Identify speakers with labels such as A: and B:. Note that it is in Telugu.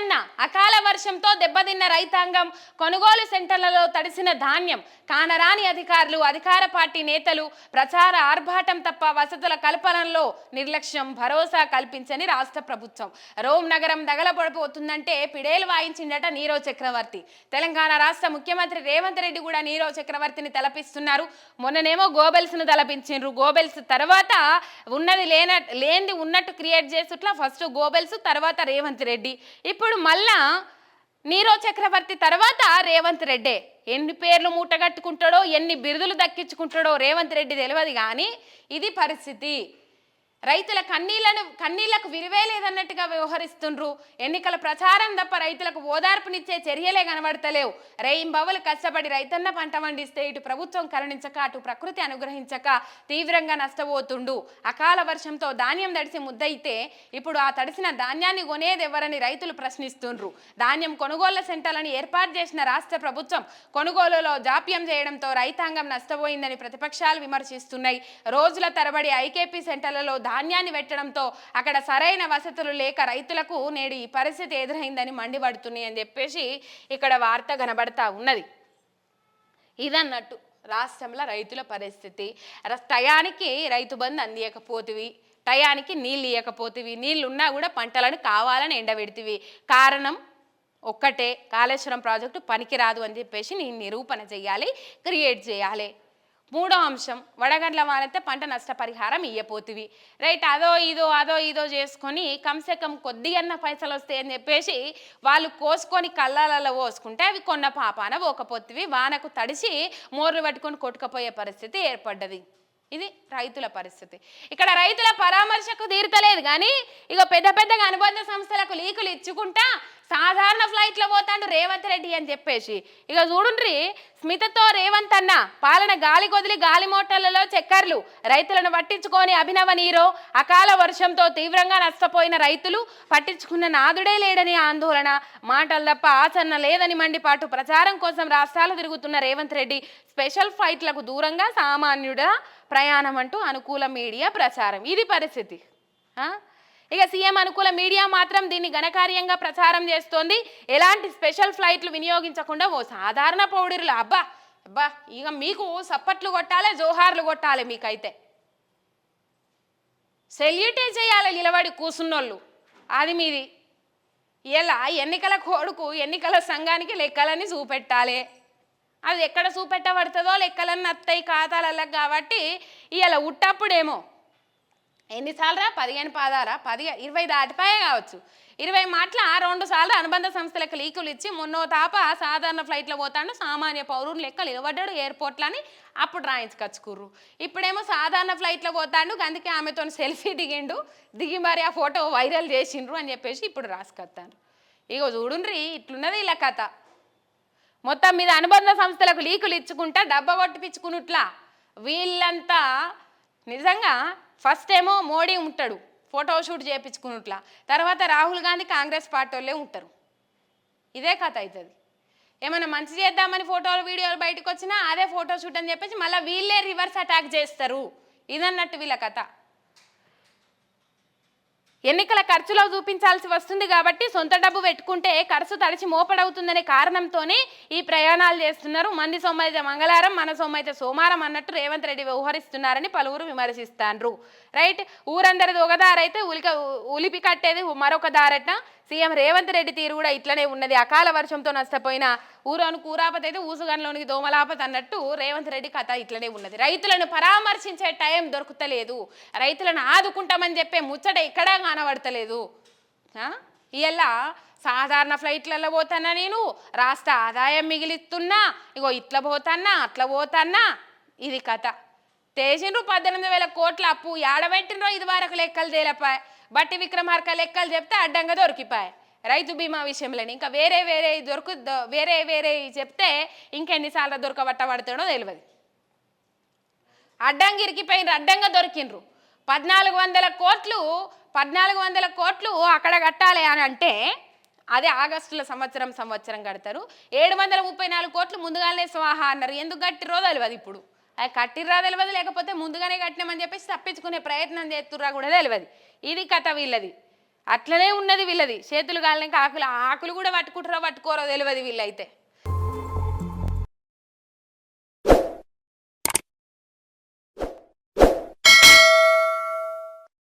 A: అన్న అకాల వర్షంతో దెబ్బతిన్న రైతాంగం కొనుగోలు సెంటర్లలో తడిసిన ధాన్యం కానరాని అధికారులు అధికార పార్టీ నేతలు ప్రచార ఆర్భాటం తప్ప వసతుల కల్పనలో నిర్లక్ష్యం భరోసా కల్పించని రాష్ట్ర ప్రభుత్వం. రోమ్ నగరం దగలపడిపోతుందంటే పిడేలు వాయించిందట నీరవ్ చక్రవర్తి. తెలంగాణ రాష్ట్ర ముఖ్యమంత్రి రేవంత్ రెడ్డి కూడా నీరవ్ చక్రవర్తిని తలపిస్తున్నారు. మొన్ననేమో గోబెల్స్ను తలపించిండ్రు. గోబెల్స్ తర్వాత ఉన్నది లేన లేనిది ఉన్నట్టు క్రియేట్ చేసి ఫస్ట్ గోబెల్స్ తర్వాత రేవంత్ రెడ్డి. ఇప్పుడు మళ్ళా నీరో చక్రవర్తి తర్వాత రేవంత్ రెడ్డే. ఎన్ని పేర్లు మూటగట్టుకుంటాడో ఎన్ని బిరుదులు దక్కించుకుంటాడో రేవంత్ రెడ్డి తెలియదు కానీ ఇది పరిస్థితి. రైతుల కన్నీళ్ళను కన్నీళ్ళకు విరివే లేదన్నట్టుగా వ్యవహరిస్తుండ్రు. ఎన్నికల ప్రచారం తప్ప రైతులకు ఓదార్పునిచ్చే చర్యలే కనబడతలేవు. రేయింబవలు కష్టపడి రైతన్న పంట పండిస్తే ఇటు ప్రభుత్వం కరుణించక అటు ప్రకృతి అనుగ్రహించక తీవ్రంగా నష్టపోతుండు. అకాల వర్షంతో ధాన్యం తడిసి ముద్దయితే ఇప్పుడు ఆ తడిసిన ధాన్యాన్ని కొనేది ఎవరని రైతులు ప్రశ్నిస్తుండ్రు. ధాన్యం కొనుగోళ్ళ సెంటర్లను ఏర్పాటు చేసిన రాష్ట్ర ప్రభుత్వం కొనుగోలులో జాప్యం చేయడంతో రైతాంగం నష్టపోయిందని ప్రతిపక్షాలు విమర్శిస్తున్నాయి. రోజుల తరబడి ఐకేపీ సెంటర్లలో ధాన్యాన్ని పెట్టడంతో అక్కడ సరైన వసతులు లేక రైతులకు నేడు ఈ పరిస్థితి ఎదురైందని మండిపడుతున్నాయి అని చెప్పేసి ఇక్కడ వార్త కనబడతా ఉన్నది. ఇదన్నట్టు రాష్ట్రంలో రైతుల పరిస్థితి. టయానికి రైతు బంధు అందియకపోతివి టయానికి నీళ్ళు ఇవ్వకపోతివి నీళ్ళు ఉన్నా కూడా పంటలను కావాలని ఎండబెడితివి. కారణం ఒక్కటే కాళేశ్వరం ప్రాజెక్టు పనికిరాదు అని చెప్పేసి నేను నిరూపణ చేయాలి క్రియేట్ చేయాలి. మూడో అంశం వడగండ్ల వానైతే పంట నష్టపరిహారం ఇయ్యపోతివి రైట్ అదో ఇదో అదో ఇదో చేసుకొని కమ్సే కమ్ కొద్దిగన్న పైసలు వస్తాయని చెప్పేసి వాళ్ళు కోసుకొని కళ్ళాలలో పోసుకుంటే అవి కొన్న పాపాన పోకపోతివి. వానకు తడిసి మోర్లు పట్టుకొని కొట్టుకపోయే పరిస్థితి ఏర్పడ్డది. ఇది రైతుల పరిస్థితి. ఇక్కడ రైతుల పరామర్శకు తీరుతలేదు కానీ ఇక పెద్ద పెద్దగా అనుబంధ సంస్థలకు లీకులు ఇచ్చుకుంటా సాధారణ ఫ్లైట్లో పోతాడు రేవంత్ రెడ్డి అని చెప్పేసి. ఇక చూడుండ్రి స్మితతో రేవంత్ అన్న పాలన గాలి కొదిలి గాలి మోటార్లలో చక్కర్లు. రైతులను పట్టించుకొని అభినవ నీరో అకాల వర్షంతో తీవ్రంగా నష్టపోయిన రైతులు పట్టించుకున్న నాదుడే లేడని ఆందోళన. మాటలు తప్ప ఆచరణ లేదని మండిపాటు ప్రచారం కోసం రాష్ట్రాలు తిరుగుతున్న రేవంత్ రెడ్డి స్పెషల్ ఫ్లైట్లకు దూరంగా సామాన్యుడ ప్రయాణం అంటూ అనుకూల మీడియా ప్రచారం. ఇది పరిస్థితి. ఇక సీఎం అనుకూల మీడియా మాత్రం దీన్ని ఘనకార్యంగా ప్రచారం చేస్తోంది. ఎలాంటి స్పెషల్ ఫ్లైట్లు వినియోగించకుండా ఓ సాధారణ పౌడర్లు అబ్బా అబ్బా ఇక మీకు సప్పట్లు కొట్టాలి జోహార్లు కొట్టాలి మీకైతే. సెల్యూటే చేయాలి నిలబడి కూసున్నోళ్ళు. అది మీది. ఇలా ఎన్నికల కోడుకు ఎన్నికల సంఘానికి లెక్కలని చూపెట్టాలి. అది ఎక్కడ చూపెట్టబడుతుందో లెక్కలన్నీ వస్తాయి ఖాతాలలో కాబట్టి ఇవాళ ఉట్టప్పుడేమో. ఎన్నిసార్లురా పదిహేను పాదారా పది ఇరవై దాటిపాయే కావచ్చు. ఇరవై మాటల రెండు సార్లు అనుబంధ సంస్థలకు లీకులు ఇచ్చి మొన్నో తాప సాధారణ ఫ్లైట్లో పోతాడు సామాన్య పౌరుని లెక్క నిలబడ్డాడు ఎయిర్పోర్ట్లని అప్పుడు రాయించుకొచ్చుకుర్రు. ఇప్పుడేమో సాధారణ ఫ్లైట్లో పోతాడు అందుకే ఆమెతో సెల్ఫీ దిగిండు. దిగి మరి ఆ ఫోటో వైరల్ చేసిండ్రు అని చెప్పేసి ఇప్పుడు రాసుకొస్తాను ఇగో చూడుండ్రి ఇట్లున్నది ఇలా కథ. మొత్తం మీద అనుబంధ సంస్థలకు లీకులు ఇచ్చుకుంటా డబ్బా కొట్టిపించుకున్నట్లా వీళ్ళంతా నిజంగా ఫస్ట్ ఏమో మోడీ ఉంటాడు ఫోటో షూట్ చేయించుకున్నట్లా తర్వాత రాహుల్ గాంధీ కాంగ్రెస్ పార్టీ వాళ్ళే ఉంటారు. ఇదే కథ అవుతుంది ఏమైనా మంచి చేద్దామని ఫోటోలు వీడియోలు బయటకు వచ్చినా అదే ఫోటో షూట్ అని చెప్పేసి మళ్ళీ వీళ్ళే రివర్స్ అటాక్ చేస్తారు. ఇదన్నట్టు వీళ్ళ కథ. ఎన్నికల ఖర్చులో చూపించాల్సి వస్తుంది కాబట్టి సొంత డబ్బు పెట్టుకుంటే ఖర్చు తడిచి మోపడవుతుందనే కారణంతోనే ఈ ప్రయాణాలు చేస్తున్నారు. మంది సొమ్ము అయితే మంగళవారం మన సొమ్ము అయితే సోమవారం అన్నట్టు రేవంత్ రెడ్డి వ్యవహరిస్తున్నారని పలువురు విమర్శిస్తాండ్రు. రైట్? ఊరందరిది ఒక దారైతే ఉలిక ఉలిపి కట్టేది మరొక దారట. సీఎం రేవంత్ రెడ్డి తీరు కూడా ఇట్లనే ఉన్నది. అకాల వర్షంతో నష్టపోయిన ఊరోను కూరాపతి అయితే ఊసుగన్లోనికి దోమలాపతి అన్నట్టు రేవంత్ రెడ్డి కథ ఇట్లనే ఉన్నది. రైతులను పరామర్శించే టైం దొరుకుతలేదు. రైతులను ఆదుకుంటామని చెప్పే ముచ్చట ఎక్కడా కనబడతలేదు. ఇలా సాధారణ ఫ్లైట్లలో పోతానా నేను? రాష్ట్ర ఆదాయం మిగిలిస్తున్నా. ఇగో ఇట్లా పోతాన్నా అట్లా పోతాన్నా ఇది కథ. తేసిండ్రు పద్దెనిమిది వేల కోట్ల అప్పు. ఏడబెట్టినరో ఇది వరకు లెక్కలు తేలపాయ. బట్టి విక్రమార్క లెక్కలు చెప్తే అడ్డంగా దొరికిపాయ. రైతు బీమా విషయంలోని. ఇంకా వేరే వేరే దొరుకు వేరే వేరే చెప్తే ఇంకెన్నిసార్లు దొరకబట్టబడతాడో తెలియదు అడ్డంగా ఇరికిపోయినరు అడ్డంగా దొరికిండ్రు పద్నాలుగు వందల కోట్లు పద్నాలుగు వందల కోట్లు అక్కడ కట్టాలి అని అంటే అదే ఆగస్టులో సంవత్సరం సంవత్సరం కడతారు. ఏడు వందల ముప్పై నాలుగు కోట్లు ముందుగానే స్వాహా అన్నారు. ఎందుకు కట్టిరో తెలియదు ఇప్పుడు. అది కట్టిర్రా తెలియదు లేకపోతే ముందుగానే కట్టినామని చెప్పేసి తప్పించుకునే ప్రయత్నం చేస్తుర్రా కూడా తెలియదు ఇది కథ వీళ్ళది. అట్లనే ఉన్నది వీళ్ళది. చేతులు కాలినాక ఆకులు ఆకులు కూడా పట్టుకుంటారో పట్టుకోరో తెలియదు వీళ్ళైతే.